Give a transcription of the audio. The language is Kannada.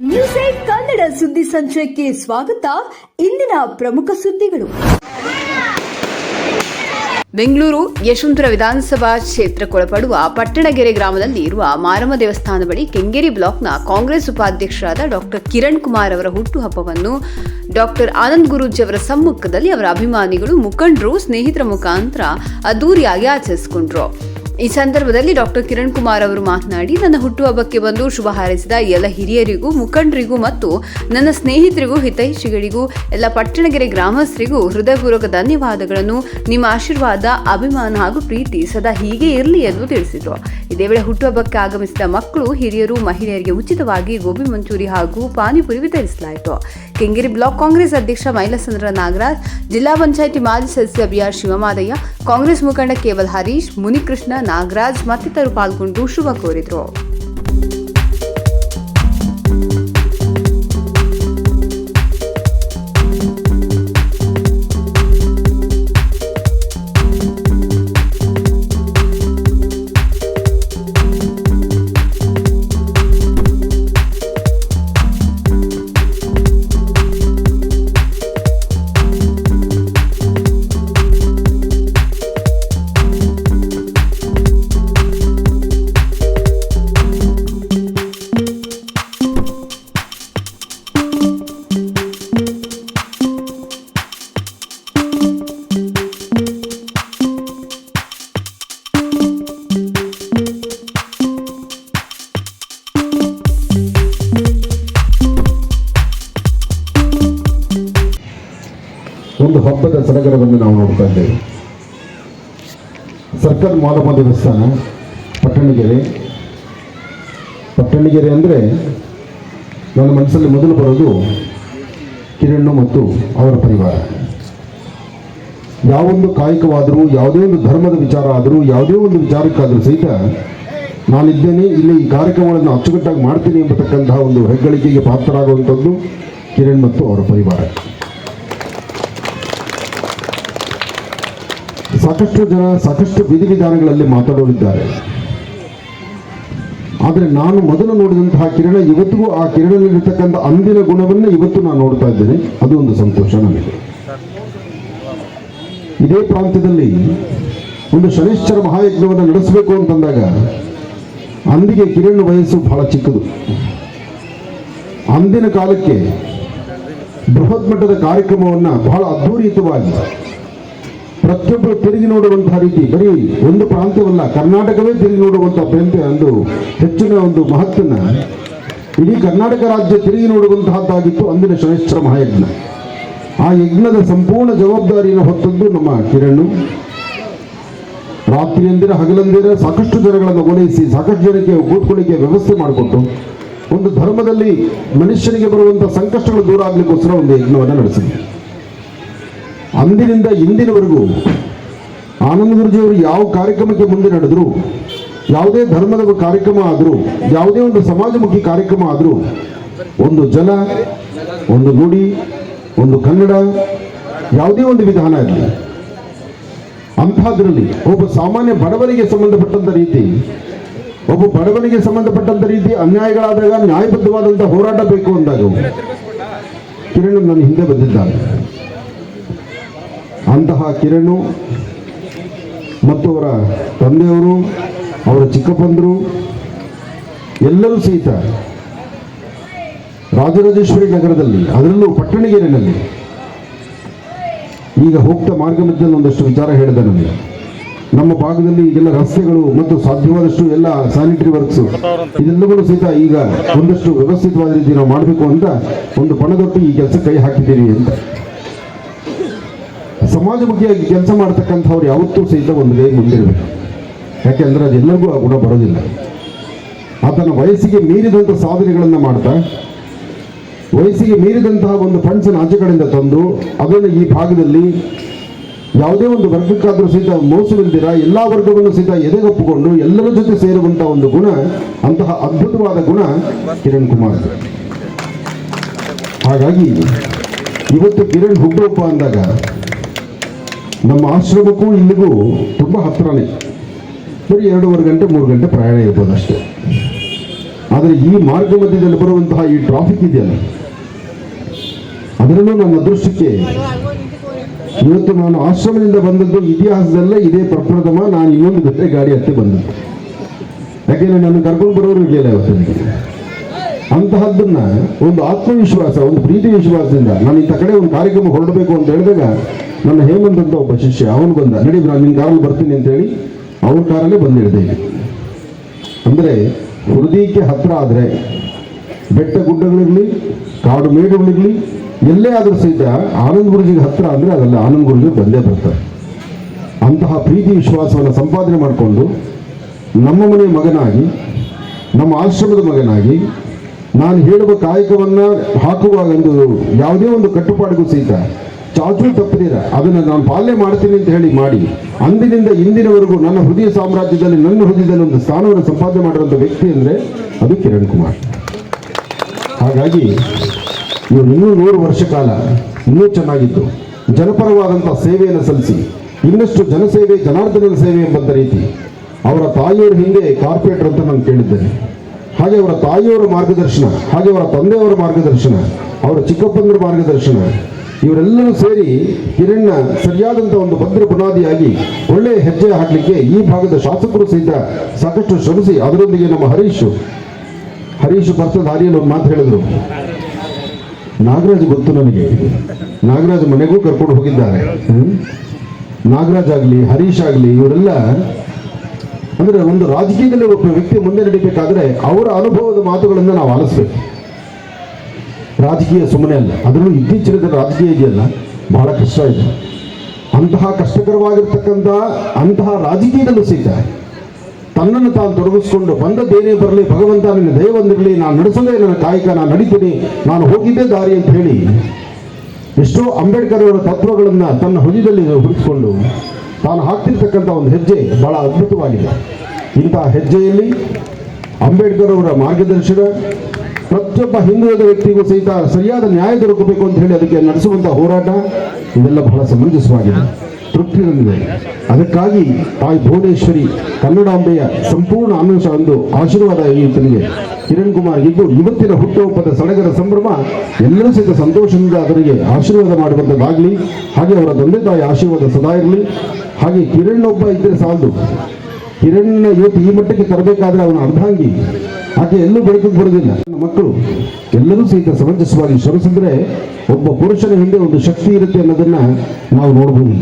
ನ್ಯೂಸ್ ಏಟ್ ಕನ್ನಡ ಸುದ್ದಿ ಸಂಚಯಕ್ಕೆ ಸ್ವಾಗತ. ಇಂದಿನ ಪ್ರಮುಖ ಸುದ್ದಿಗಳು. ಬೆಂಗಳೂರು ಯಶವಂತಪುರ ವಿಧಾನಸಭಾ ಕ್ಷೇತ್ರಕ್ಕೊಳಪಡುವ ಪಟ್ಟಣಗೆರೆ ಗ್ರಾಮದಲ್ಲಿ ಇರುವ ಮಾರಮ್ಮ ದೇವಸ್ಥಾನ ಬಳಿ ಕೆಂಗೇರಿ ಬ್ಲಾಕ್ನ ಕಾಂಗ್ರೆಸ್ ಉಪಾಧ್ಯಕ್ಷರಾದ ಡಾಕ್ಟರ್ ಕಿರಣ್ ಕುಮಾರ್ ಅವರ ಹುಟ್ಟುಹಬ್ಬವನ್ನು ಡಾಕ್ಟರ್ ಆನಂದ್ ಗುರೂಜಿ ಅವರ ಸಮ್ಮುಖದಲ್ಲಿ ಅವರ ಅಭಿಮಾನಿಗಳು ಮುಖಂಡರು, ಸ್ನೇಹಿತರ ಮುಖಾಂತರ ಅದ್ದೂರಿಯಾಗಿ ಆಚರಿಸಿಕೊಂಡ್ರು. ಈ ಸಂದರ್ಭದಲ್ಲಿ ಡಾಕ್ಟರ್ ಕಿರಣ್ ಕುಮಾರ್ ಅವರು ಮಾತನಾಡಿ, ನನ್ನ ಹುಟ್ಟುಹಬ್ಬಕ್ಕೆ ಬಂದು ಶುಭ ಹಾರೈಸಿದ ಎಲ್ಲ ಹಿರಿಯರಿಗೂ, ಮುಖಂಡರಿಗೂ ಮತ್ತು ನನ್ನ ಸ್ನೇಹಿತರಿಗೂ, ಹಿತೈಷಿಗಳಿಗೂ, ಎಲ್ಲ ಪಟ್ಟಣಗೆರೆ ಗ್ರಾಮಸ್ಥರಿಗೂ ಹೃದಯಪೂರ್ವಕ ಧನ್ಯವಾದಗಳನ್ನು. ನಿಮ್ಮ ಆಶೀರ್ವಾದ, ಅಭಿಮಾನ ಹಾಗೂ ಪ್ರೀತಿ ಸದಾ ಹೀಗೆ ಇರಲಿ ಎಂದು ತಿಳಿಸಿದರು. ಇದೇ ವೇಳೆ ಹುಟ್ಟುಹಬ್ಬಕ್ಕೆ ಆಗಮಿಸಿದ ಮಕ್ಕಳು, ಹಿರಿಯರು, ಮಹಿಳೆಯರಿಗೆ ಉಚಿತವಾಗಿ ಗೋಬಿ ಮಂಚೂರಿ ಹಾಗೂ ಪಾನಿಪುರಿ ವಿತರಿಸಲಾಯಿತು. ಕೆಂಗೇರಿ ಬ್ಲಾಕ್ ಕಾಂಗ್ರೆಸ್ ಅಧ್ಯಕ್ಷ ಮೈಲಸಂದ್ರ ನಾಗರಾಜ್, ಜಿಲ್ಲಾ ಪಂಚಾಯಿತಿ ಮಾಜಿ ಸದಸ್ಯ ಬಿಆರ್ ಶಿವಮಾದಯ್ಯ, ಕಾಂಗ್ರೆಸ್ ಮುಖಂಡ ಕೇವಲ್ ಹರೀಶ್, ಮುನಿಕೃಷ್ಣ ನಾಗರಾಜ್ ಮತ್ತಿತರರು ಪಾಲ್ಗೊಂಡು ಶುಭ ಕೋರಿದರು. ಹಬ್ಬದ ಸಡಗರವನ್ನು ನಾವು ನೋಡ್ತಾ ಇದ್ದೇವೆ. ಸರ್ಕಲ್ ಮಾರಮ್ಮ ದೇವಸ್ಥಾನ ಪಟ್ಟಣಗೆರೆ. ಪಟ್ಟಣಗೆರೆ ಅಂದರೆ ನನ್ನ ಮನಸ್ಸಲ್ಲಿ ಮೊದಲು ಬರೋದು ಕಿರಣ್ಣು ಮತ್ತು ಅವರ ಪರಿವಾರ. ಯಾವೊಂದು ಕಾಯಕವಾದರೂ, ಯಾವುದೇ ಒಂದು ಧರ್ಮದ ವಿಚಾರ ಆದರೂ, ಯಾವುದೇ ಒಂದು ವಿಚಾರಕ್ಕಾದರೂ ಸಹಿತ ನಾನಿದ್ದೇನೆ, ಇಲ್ಲಿ ಈ ಕಾರ್ಯಕ್ರಮಗಳನ್ನು ಅಚ್ಚುಕಟ್ಟಾಗಿ ಮಾಡ್ತೀನಿ ಎಂಬತಕ್ಕಂತಹ ಒಂದು ಹೆಗ್ಗಳಿಕೆಗೆ ಪಾತ್ರರಾಗುವಂಥದ್ದು ಕಿರಣ್ ಮತ್ತು ಅವರ ಪರಿವಾರ. ಸಾಕಷ್ಟು ಜನ ಸಾಕಷ್ಟು ವಿಧಿವಿಧಾನಗಳಲ್ಲಿ ಮಾತಾಡೋರಿದ್ದಾರೆ ಆದರೆ ನಾನು ಮೊದಲು ನೋಡಿದಂತಹ ಕಿರಣ ಇವತ್ತಿಗೂ ಆ ಕಿರಣದಲ್ಲಿರ್ತಕ್ಕಂಥ ಅಂದಿನ ಗುಣವನ್ನು ಇವತ್ತು ನಾನು ನೋಡ್ತಾ ಇದ್ದೇನೆ. ಅದು ಒಂದು ಸಂತೋಷ ನನಗೆ. ಇದೇ ಪ್ರಾಂತ್ಯದಲ್ಲಿ ಒಂದು ಶನಿಶ್ಚರ ಮಹಾಯಜ್ಞವನ್ನು ನಡೆಸಬೇಕು ಅಂತಂದಾಗ ಅಂದಿಗೆ ಕಿರಣ್ ವಯಸ್ಸು ಬಹಳ ಚಿಕ್ಕದು. ಅಂದಿನ ಕಾಲಕ್ಕೆ ಬೃಹತ್ ಮಟ್ಟದ ಕಾರ್ಯಕ್ರಮವನ್ನು ಬಹಳ ಅದ್ಧೂರಿಯುತವಾಗಿ ಪ್ರತಿಯೊಬ್ಬರು ತಿರುಗಿ ನೋಡುವಂತಹ ರೀತಿ, ಬರೀ ಒಂದು ಪ್ರಾಂತ್ಯವಲ್ಲ, ಕರ್ನಾಟಕವೇ ತಿರುಗಿ ನೋಡುವಂತಹ ಪ್ರಾಂತ್ಯ ಒಂದು ಹೆಚ್ಚಿನ ಒಂದು ಮಹತ್ವನ ಇಡೀ ಕರ್ನಾಟಕ ರಾಜ್ಯ ತಿರುಗಿ ನೋಡುವಂತಹದ್ದಾಗಿತ್ತು ಅಂದಿನ ಶನಿಶ್ಚರ ಮಹಾಯಜ್ಞ. ಆ ಯಜ್ಞದ ಸಂಪೂರ್ಣ ಜವಾಬ್ದಾರಿಯನ್ನು ಹೊತ್ತದ್ದು ನಮ್ಮ ಕಿರಣ್. ರಾತ್ರಿಯಂದಿರ ಹಗಲಂದಿರ ಸಾಕಷ್ಟು ಜನಗಳನ್ನು ಓಲೈಸಿ, ಸಾಕಷ್ಟು ಜನಕ್ಕೆ ಕೂತ್ಕೊಳ್ಳಿಕ್ಕೆ ವ್ಯವಸ್ಥೆ ಮಾಡಿಕೊಟ್ಟು, ಒಂದು ಧರ್ಮದಲ್ಲಿ ಮನುಷ್ಯನಿಗೆ ಬರುವಂತಹ ಸಂಕಷ್ಟಗಳು ದೂರ ಆಗ್ಲಿಕ್ಕೋಸ್ಕರ ಒಂದು ಯಜ್ಞವನ್ನು ನಡೆಸಿದ್ರು ಅಂದಿನಿಂದ ಇಂದಿನವರೆಗೂ ಆನಂದ ಗುರುಜಿಯವರು ಯಾವ ಕಾರ್ಯಕ್ರಮಕ್ಕೆ ಮುಂದೆ ನಡೆದ್ರು, ಯಾವುದೇ ಧರ್ಮದ ಕಾರ್ಯಕ್ರಮ ಆದರೂ, ಯಾವುದೇ ಒಂದು ಸಮಾಜಮುಖಿ ಕಾರ್ಯಕ್ರಮ ಆದರೂ, ಒಂದು ಜಲ, ಒಂದು ನುಡಿ, ಒಂದು ಕನ್ನಡ, ಯಾವುದೇ ಒಂದು ವಿಧಾನ ಇರಲಿ, ಅಂಥದ್ರಲ್ಲಿ ಒಬ್ಬ ಸಾಮಾನ್ಯ ಬಡವರಿಗೆ ಸಂಬಂಧಪಟ್ಟಂತ ರೀತಿ, ಒಬ್ಬ ಬಡವರಿಗೆ ಸಂಬಂಧಪಟ್ಟಂತ ರೀತಿ ಅನ್ಯಾಯಗಳಾದಾಗ ನ್ಯಾಯಬದ್ಧವಾದಂಥ ಹೋರಾಟ ಬೇಕು ಅಂದಾಗ ಕಿರಣ್ ನನ್ನ ಹಿಂದೆ ಬಂದಿದ್ದಾರೆ. ಅಂತಹ ಕಿರಣು ಮತ್ತು ಅವರ ತಂದೆಯವರು, ಅವರ ಚಿಕ್ಕಪ್ಪಂದರು, ಎಲ್ಲರೂ ಸಹಿತ ರಾಜರಾಜೇಶ್ವರಿ ನಗರದಲ್ಲಿ, ಅದರಲ್ಲೂ ಪಟ್ಟಣಗೆರೆನಲ್ಲಿ ಈಗ ಹೋಗ್ತಾ ಮಾರ್ಗ ಮಧ್ಯದಲ್ಲಿ ಒಂದಷ್ಟು ವಿಚಾರ ಹೇಳಿದೆ ನನಗೆ. ನಮ್ಮ ಭಾಗದಲ್ಲಿ ಈಗೆಲ್ಲ ರಸ್ತೆಗಳು ಮತ್ತು ಸಾಧ್ಯವಾದಷ್ಟು ಎಲ್ಲ ಸ್ಯಾನಿಟರಿ ವರ್ಕ್ಸ್ ಇದೆಲ್ಲವೂ ಸಹಿತ ಈಗ ಒಂದಷ್ಟು ವ್ಯವಸ್ಥಿತವಾದ ರೀತಿ ನಾವು ಮಾಡಬೇಕು ಅಂತ ಒಂದು ಪಣದೊಟ್ಟು ಈ ಕೆಲಸ ಕೈ ಹಾಕಿದ್ದೀವಿ ಅಂತ. ಸಮಾಜಮುಖಿಯಾಗಿ ಕೆಲಸ ಮಾಡ್ತಕ್ಕಂಥವ್ರು ಯಾವತ್ತೂ ಸಹಿತ ಒಂದು ಕೈ ಮುಂದಿರಬೇಕು. ಯಾಕೆಂದ್ರೆ ಅದೆಲ್ಲರಿಗೂ ಆ ಗುಣ ಬರೋದಿಲ್ಲ. ಆತನ ವಯಸ್ಸಿಗೆ ಮೀರಿದಂಥ ಸಾಧನೆಗಳನ್ನು ಮಾಡ್ತಾ, ವಯಸ್ಸಿಗೆ ಮೀರಿದಂತಹ ಒಂದು ಫಂಡ್ಸ್ ಆಚೆ ಕಡೆಯಿಂದ ತಂದು, ಅದನ್ನು ಈ ಭಾಗದಲ್ಲಿ ಯಾವುದೇ ಒಂದು ವರ್ಗಕ್ಕಾದರೂ ಸಹಿತ ಮೋಸವಿಲ್ದಿರ, ಎಲ್ಲ ವರ್ಗವನ್ನು ಸಹಿತ ಎದೆಗಪ್ಪಿಕೊಂಡು ಎಲ್ಲರ ಜೊತೆ ಸೇರುವಂತಹ ಒಂದು ಗುಣ, ಅಂತಹ ಅದ್ಭುತವಾದ ಗುಣ ಕಿರಣ್ ಕುಮಾರ್. ಹಾಗಾಗಿ, ಇವತ್ತು ಕಿರಣ್ ಹುಟ್ಟುಹಬ್ಬ ಅಂದಾಗ ನಮ್ಮ ಆಶ್ರಮಕ್ಕೂ ಇಲ್ಲಿಗೂ ತುಂಬ ಹತ್ತಿರನೇ ಬರೀ ಎರಡೂವರೆ ಗಂಟೆ, ಮೂರು ಗಂಟೆ ಪ್ರಯಾಣ ಇರ್ಬೋದು ಅಷ್ಟೇ. ಆದರೆ ಈ ಮಾರ್ಗ ಮಧ್ಯದಲ್ಲಿ ಬರುವಂತಹ ಈ ಟ್ರಾಫಿಕ್ ಇದೆಯಲ್ಲ, ಅದರಲ್ಲೂ ನನ್ನ ಅದೃಷ್ಟಕ್ಕೆ ಇವತ್ತು ನಾನು ಆಶ್ರಮದಿಂದ ಬಂದದ್ದು ಇತಿಹಾಸದಲ್ಲೇ ಇದೇ ಪ್ರಪ್ರಥಮ. ನಾನು ಇನ್ನೊಂದು ಗಂಟೆ ಗಾಡಿ ಹತ್ತಿ ಬಂದದ್ದು. ಯಾಕೆಂದರೆ ನನ್ನ ಕರ್ಕೊಂಡು ಬರೋರು ಇರಲಿಲ್ಲ ಇವತ್ತು. ನನಗೆ ಅಂತಹದ್ದನ್ನ ಒಂದು ಆತ್ಮವಿಶ್ವಾಸ, ಒಂದು ಪ್ರೀತಿ ವಿಶ್ವಾಸದಿಂದ ನಾನು ಇಂಥ ಕಡೆ ಒಂದು ಕಾರ್ಯಕ್ರಮ ಹೊರಡಬೇಕು ಅಂತ ಹೇಳಿದಾಗ ನನ್ನ ಹೇಮಂತ್ ಅಂತ ಒಬ್ಬ ಶಿಷ್ಯ, ಅವನು ಬಂದ, ನಡಿ ನಾನು ನಿನ್ನ ಕಾರಲ್ಲಿ ಬರ್ತೀನಿ ಅಂತ ಹೇಳಿ ಅವನ ಕಾರಲ್ಲೇ ಬಂದಿಡಿದೆ ಅಂದರೆ ಹೃದಯಕ್ಕೆ ಹತ್ರ ಆದರೆ ಬೆಟ್ಟ ಗುಡ್ಡಗಳಿರಲಿ, ಕಾಡು ಮೇಡುಗಳಿರಲಿ, ಎಲ್ಲೇ ಆದರೂ ಸಹಿತ ಆನಂದ್ ಗುರುಜಿಗೆ ಹತ್ರ ಅಂದರೆ ಅದೆಲ್ಲ ಆನಂದ್ ಗುರುಜಿ ಬಂದೇ ಬರ್ತಾರೆ. ಅಂತಹ ಪ್ರೀತಿ ವಿಶ್ವಾಸವನ್ನು ಸಂಪಾದನೆ ಮಾಡಿಕೊಂಡು ನಮ್ಮ ಮನೆಯ ಮಗನಾಗಿ, ನಮ್ಮ ಆಶ್ರಮದ ಮಗನಾಗಿ ನಾನು ಹೇಳುವ ಕಾಯಕವನ್ನು ಹಾಕುವಾಗ ಒಂದು ಯಾವುದೇ ಒಂದು ಕಟ್ಟುಪಾಡಿಗೂ ಸಹಿತ ಚಾಚು ತಪ್ಪದಿರ. ಅದನ್ನು ನಾನು ಪಾಲನೆ ಮಾಡ್ತೀನಿ ಅಂತ ಹೇಳಿ ಮಾಡಿ. ಅಂದಿನಿಂದ ಇಂದಿನವರೆಗೂ ನನ್ನ ಹೃದಯ ಸಾಮ್ರಾಜ್ಯದಲ್ಲಿ ನನ್ನ ಹೃದಯದಲ್ಲಿ ಒಂದು ಸ್ಥಾನವನ್ನು ಸಂಪಾದನೆ ಮಾಡಿರುವಂಥ ವ್ಯಕ್ತಿ ಅಂದರೆ ಅದು ಕಿರಣ್ ಕುಮಾರ್. ಹಾಗಾಗಿ ಇವರು ಇನ್ನೂ ನೂರು ವರ್ಷ ಕಾಲ ಇನ್ನೂ ಚೆನ್ನಾಗಿದ್ದು. ಜನಪರವಾದಂಥ ಸೇವೆಯನ್ನು ಸಲ್ಲಿಸಿ. ಇನ್ನಷ್ಟು ಜನಸೇವೆ, ಜನಾರ್ದನದ ಸೇವೆ ಎಂಬಂಥ ರೀತಿ. ಅವರ ತಾಯಿಯವರ ಹಿಂದೆ ಕಾರ್ಪೊರೇಟರ್ ಅಂತ ನಾನು ಕೇಳಿದ್ದೇನೆ. ಹಾಗೆ ಅವರ ತಾಯಿಯವರ ಮಾರ್ಗದರ್ಶನ, ಹಾಗೆ ಅವರ ತಂದೆಯವರ ಮಾರ್ಗದರ್ಶನ, ಅವರ ಚಿಕ್ಕಪ್ಪಂದ್ರ ಮಾರ್ಗದರ್ಶನ, ಇವರೆಲ್ಲರೂ ಸೇರಿ ಕಿರಣ್ಣ ಸರಿಯಾದಂಥ ಒಂದು ಭದ್ರ ಬುನಾದಿಯಾಗಿ ಒಳ್ಳೆಯ ಹೆಜ್ಜೆ ಹಾಕಲಿಕ್ಕೆ ಈ ಭಾಗದ ಶಾಸಕರು ಸಹಿತ ಸಾಕಷ್ಟು ಶ್ರಮಿಸಿ, ಅದರೊಂದಿಗೆ ನಮ್ಮ ಹರೀಶ್ ಹರೀಶ್ ಪರ್ಸ ದಾರಿಯಲ್ಲಿ ಒಂದು ಮಾತು ಹೇಳಿದ್ರು. ನಾಗರಾಜ್ ಗೊತ್ತು ನನಗೆ. ನಾಗರಾಜ್ ಮನೆಗೂ ಕರ್ಕೊಂಡು ಹೋಗಿದ್ದಾರೆ? ನಾಗರಾಜ್ ಆಗಲಿ, ಹರೀಶ್ ಆಗಲಿ, ಇವರೆಲ್ಲ ಅಂದ್ರೆ ಒಂದು ರಾಜಕೀಯದಲ್ಲಿ ಒಬ್ಬ ವ್ಯಕ್ತಿ ಮುಂದೆ ನಡೀಬೇಕಾದ್ರೆ ಅವರ ಅನುಭವದ ಮಾತುಗಳನ್ನು ನಾವು ಆಲಿಸ್ಬೇಕು. ರಾಜಕೀಯ ಸುಮ್ಮನೆ ಅಲ್ಲ, ಅದರಲ್ಲೂ ಇತ್ತೀಚಿನ ರಾಜಕೀಯ ಇದೆಯಲ್ಲ, ಬಹಳ ಕಷ್ಟ ಇದೆ. ಅಂತಹ ಕಷ್ಟಕರವಾಗಿರ್ತಕ್ಕಂಥ ಅಂತಹ ರಾಜಕೀಯದಲ್ಲೂ ಸಹಿತ ತನ್ನನ್ನು ತಾನು ತೊಡಗಿಸ್ಕೊಂಡು ಬಂದದ್ದೇನೇ ಬರಲಿ, ಭಗವಂತ ನಿನ್ನ ದಯವಂದಿರಲಿ ನಾನು ನಡೆಸೋದೇ ನನ್ನ ಕಾಯಕ, ನಾನು ನಡೀತೀನಿ, ನಾನು ಹೋಗಿದ್ದೇ ದಾರಿ ಅಂತ ಹೇಳಿ ಎಷ್ಟೋ ಅಂಬೇಡ್ಕರ್ ಅವರ ತತ್ವಗಳನ್ನು ತನ್ನ ಹೃದಯದಲ್ಲಿ ಹುಡುಕಿಕೊಂಡು ತಾನು ಹಾಕ್ತಿರ್ತಕ್ಕಂಥ ಒಂದು ಹೆಜ್ಜೆ ಬಹಳ ಅದ್ಭುತವಾಗಿದೆ. ಇಂಥ ಹೆಜ್ಜೆಯಲ್ಲಿ ಅಂಬೇಡ್ಕರ್ ಅವರ ಮಾರ್ಗದರ್ಶನ, ಪ್ರತಿಯೊಬ್ಬ ಹಿಂದುಳಿದ ವ್ಯಕ್ತಿಗೂ ಸಹಿತ ಸರಿಯಾದ ನ್ಯಾಯ ದೊರಕಬೇಕು ಅಂತ ಹೇಳಿ ಅದಕ್ಕೆ ನಡೆಸುವಂಥ ಹೋರಾಟ ಇದೆಲ್ಲ ಬಹಳ ಸಮಂಜಸವಾಗಿದೆ. ತೃಪ್ತಿ ತಂದಿದೆ ಅದಕ್ಕಾಗಿ ತಾಯಿ ಭುವನೇಶ್ವರಿ ಕನ್ನಡಾಂಬೆಯ ಸಂಪೂರ್ಣ ಅನುಷ ಒಂದು ಆಶೀರ್ವಾದ ಈತನಿಗೆ ಕಿರಣ್ ಕುಮಾರ್ ಇದ್ದು ಇವತ್ತಿನ ಹುಟ್ಟುಹಬ್ಬದ ಸಡಗರ ಸಂಭ್ರಮ ಎಲ್ಲರೂ ಸಹಿತ ಸಂತೋಷದಿಂದ ಅದರಿಗೆ ಆಶೀರ್ವಾದ ಮಾಡುವಂಥದ್ದಾಗಲಿ ಹಾಗೆ ಅವರ ತಂದೆ ತಾಯಿ ಆಶೀರ್ವಾದ ಸದಾ ಇರಲಿ. ಹಾಗೆ ಕಿರಣ್ ಒಬ್ಬ ಇದ್ದರೆ ಸಾಲದು. ಕಿರಣ್ನ ಇವತ್ತು ಈ ಮಟ್ಟಕ್ಕೆ ತರಬೇಕಾದ್ರೆ ಅವನ ಅರ್ಧಾಂಗಿ. ಆಕೆ ಎಲ್ಲೂ ಬೆಳಕಿಗೆ ಬರೋದಿಲ್ಲ ಮಕ್ಕಳು ಎಲ್ಲರೂ ಸಹಿತ ಸಮಂಜಸವಾಗಿ ಶ್ರಮಿಸಿದ್ರೆ ಒಬ್ಬ ಪುರುಷನ ಹಿಂದೆ ಒಂದು ಶಕ್ತಿ ಇರುತ್ತೆ ಅನ್ನೋದನ್ನ ನಾವು ನೋಡಬಹುದು